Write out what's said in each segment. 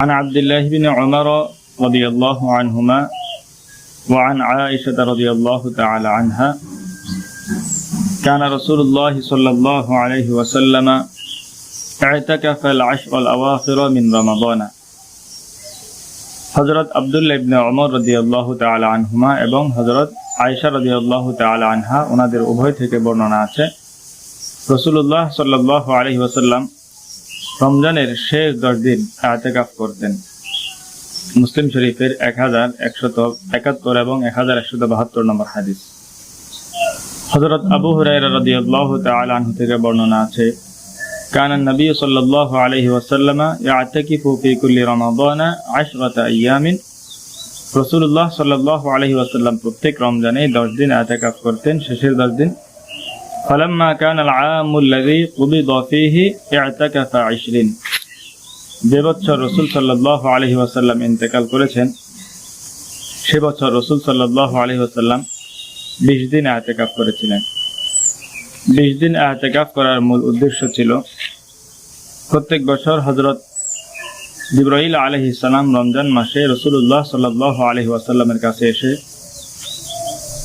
عن عبد الله بن عمر رضي الله عنهما وعن عائشة رضي الله تعالى عنها كان رسول الله صلى الله عليه وسلم اعتكف العشر الأواخر من رمضان হজরত আবদুল্লাহ ইবনে ওমর রাদিয়াল্লাহু তাআলা আনহুমা এবং হজরত আয়েশা রাদিয়াল্লাহু তাআলা আনহা ওনাদের উভয় থেকে বর্ণনা আছে রসুল্লাহ সাল্লাল্লাহু আলাইহি ওয়াসাল্লাম রমজানের শেষ দশ দিন আতেকাফ করতেন মুসলিম শরীফের এক হাজার একশত একাত্তর এবং এক হাজার একশত বাহাত্তর নম্বর হাদিস হজরত আবু হুরাইরা রাদিয়াল্লাহু তাআলা আনহু থেকে বর্ণনা আছে كان النبي صلى الله عليه وسلم يعتكف في كل رمضان عشرة أيام রসুল্লাহ সাল্লাহ আলহি ওয়াসাল্লাম প্রত্যেক রমজানে দশ দিন আতেকাফ করতেন শেষের দশ দিন فلما كان العام الذي قبض فيه اعتكف عشرين যে বছর রসুল সাল্লাহ আলহি ওয়াসাল্লাম ইন্তেকাল করেছেন সে বছর রসুল সাল্লাহ আলহি ওয়াসাল্লাম বিশ দিন আতেকাফ করেছিলেন বিশ দিন আতেকাফ করার মূল উদ্দেশ্য ছিল প্রত্যেক বছর হজরত জিব্রাহিল আলহি সালাম রমজান মাসে রসুল্লাহ সাল্লাহ আলহি ওয়াসাল্লামের কাছে এসে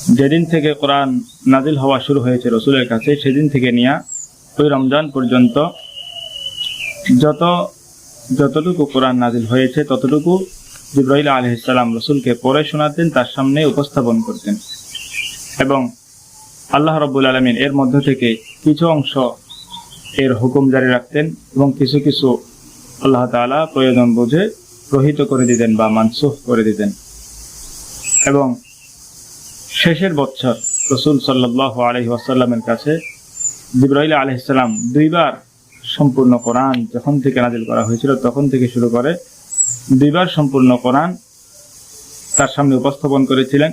যেদিন থেকে কোরআন নাজিল হওয়া শুরু হয়েছে রসুলের কাছে, সেদিন থেকে নিয়ে ওই রমজান পর্যন্ত যত, যতটুকু কোরআন নাজিল হয়েছে, ততটুকু জিব্রাহিল আলহিসাল্লাম রসুলকে পড়ে শোনাতেন, তার সামনে উপস্থাপন করতেন। এবং আল্লাহ রব্বুল আলমিন এর মধ্য থেকে কিছু অংশ এর হুকুম জারি রাখতেন এবং কিছু কিছু আল্লাহ তালা প্রয়োজন বুঝে রহিত করে দিতেন বা মানসুখ করে দিতেন। এবং শেষের বছর রসুল সাল্লাহ আলহি ওয়াসাল্লামের কাছে জিব্রাহিল আলহিসাল্লাম দুইবার সম্পূর্ণ কোরআন যখন থেকে নাজিল করা হয়েছিল, তখন থেকে শুরু করে দুইবার সম্পূর্ণ কোরআন তার সামনে উপস্থাপন করেছিলেন।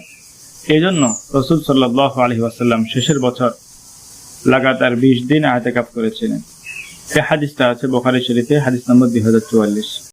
এই জন্য রসুল সাল্লাহ আলহি ওয়াসাল্লাম শেষের বছর লাগাতার বিশ দিন আয়তেকাপ করেছিলেন। এই হাদিসটা আছে বোখারি শরীফে, হাদিস নম্বর দুই হাজার চুয়াল্লিশ।